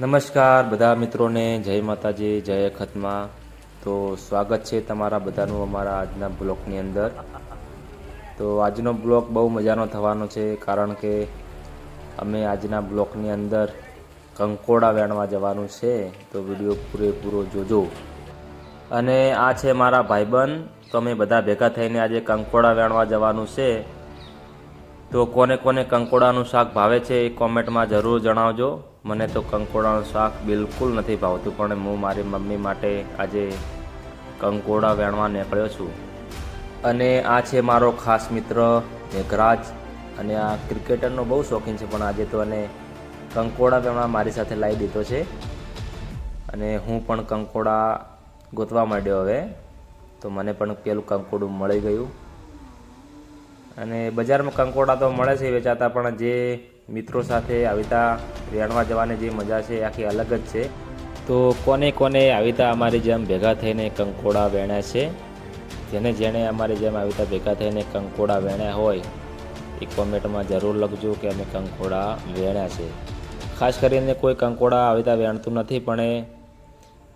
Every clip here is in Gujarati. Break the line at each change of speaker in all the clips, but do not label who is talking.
નમસ્કાર બધા મિત્રોને, જય માતાજી, જય અખતમાં તો સ્વાગત છે તમારા બધાનું અમારા આજના બ્લોગની અંદર. તો આજનો બ્લોગ બહુ મજાનો થવાનો છે, કારણ કે અમે આજના બ્લોગની અંદર કંકોડા વેણવા જવાનું છે. તો વીડિયો પૂરેપૂરો જોજો. અને આ છે મારા ભાઈબંધ. તો અમે બધા ભેગા થઈને આજે કંકોડા વેણવા જવાનું છે. તો કોને કોને કંકોડાનું શાક ભાવે છે એ કોમેન્ટમાં જરૂર જણાવજો. મને તો કંકોડાનું શાક બિલકુલ નથી ભાવતું, પણ હું મારી મમ્મી માટે આજે કંકોડા વેણવા નીકળ્યો છું. અને આ છે મારો ખાસ મિત્ર મેઘરાજ. અને આ ક્રિકેટરનો બહુ શોખીન છે, પણ આજે તો એને કંકોડા વેણવા મારી સાથે લાવી દીધો છે. અને હું પણ કંકોડા ગોતવા માંડ્યો હવે. તો મને પણ પેલું કંકોડું મળી ગયું. અને બજારમાં કંકોડા તો મળે છે વેચાતા, પણ જે મિત્રો સાથે આવી રીતના વેણવા જવાની જે મજા છે આખી અલગ જ છે. તો કોને કોને આવી રીતના અમારી જેમ ભેગા થઈને કંકોડા વેણ્યા છે? જેને જેણે અમારી જેમ આવી રીતના ભેગા થઈને કંકોડા વેણ્યા હોય, એ કોમેન્ટમાં જરૂર લખજો કે અમે કંકોડા વેણ્યા છે. ખાસ કરીને કોઈ કંકોડા આવી રીતના વેણતું નથી, પણ એ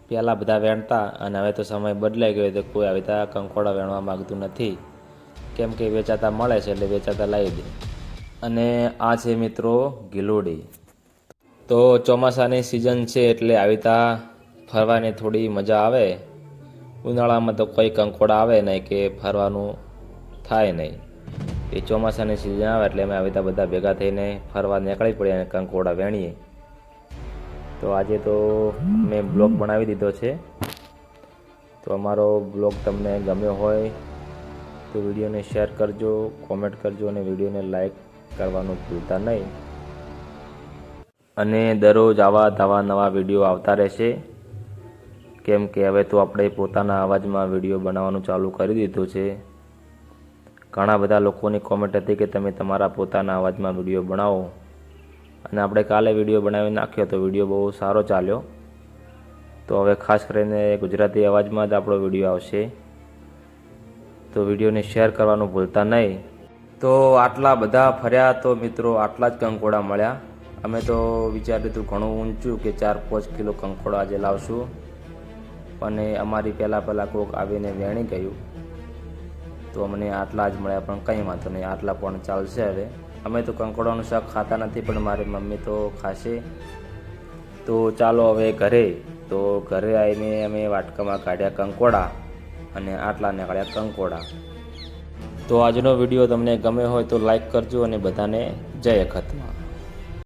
પહેલાં બધા વેણતા અને હવે તો સમય બદલાઈ ગયો તો કોઈ આવી રીતના કંકોડા વેણવા માગતું નથી. કેમ કે વેચાતા મળે છે એટલે વેચાતા લાવી દે. અને આ છે મિત્રો ગિલોડી. તો ચોમાસાની સિઝન છે એટલે આવી રીતના ફરવાની થોડી મજા આવે. ઉનાળામાં તો કોઈ કંકોડા આવે નહીં કે ફરવાનું થાય નહીં. એ ચોમાસાની સિઝન આવે એટલે અમે આવી બધા ભેગા થઈને ફરવા નીકળી પડીએ અને કંકોડા વેણીએ. તો આજે તો મેં બ્લોગ બનાવી દીધો છે. તો અમારો બ્લોગ તમને ગમ્યો હોય તો વિડીયોને શેર કરજો, કોમેન્ટ કરજો અને વિડીયોને લાઈક કરવાનું ભૂલતા નહીં. અને દરરોજ આવા નવા નવા વીડિયો આવતા રહેશે. કેમ કે હવે તો આપણે પોતાના અવાજમાં વીડિયો બનાવવાનું ચાલુ કરી દીધું છે. ઘણા બધા લોકોની કોમેન્ટ હતી કે તમે તમારા પોતાના અવાજમાં વીડિયો બનાવો. અને આપણે કાલે વીડિયો બનાવી નાખ્યો તો વીડિયો બહુ સારો ચાલ્યો. તો હવે ખાસ કરીને ગુજરાતી અવાજમાં જ આપણો વીડિયો આવશે. તો વિડીયોને શેર કરવાનું ભૂલતા નહીં. તો આટલા બધા ફર્યા તો મિત્રો આટલા જ કંકોડા મળ્યા. અમે તો વિચાર્યું હતું ઘણું ઊંચું કે ચાર પાંચ કિલો કંકોડા આજે લાવશું. અને અમારી પહેલાં પહેલાં કોક આવીને વેણી ગયું. તો અમને આટલા જ મળ્યા, પણ કંઈ વાંધો નહીં, આટલા પણ ચાલશે હવે. અમે તો કંકોડાનું શાક ખાતા નથી, પણ મારી મમ્મી તો ખાશે. તો ચાલો હવે ઘરે. તો ઘરે આવીને અમે વાટકામાં કાઢ્યા કંકોડા. અને આટલા નીકળ્યા કંકોડા. તો આજનો વીડિયો તમને ગમે હોય તો લાઈક કરજો અને બધાને જય અખતમાં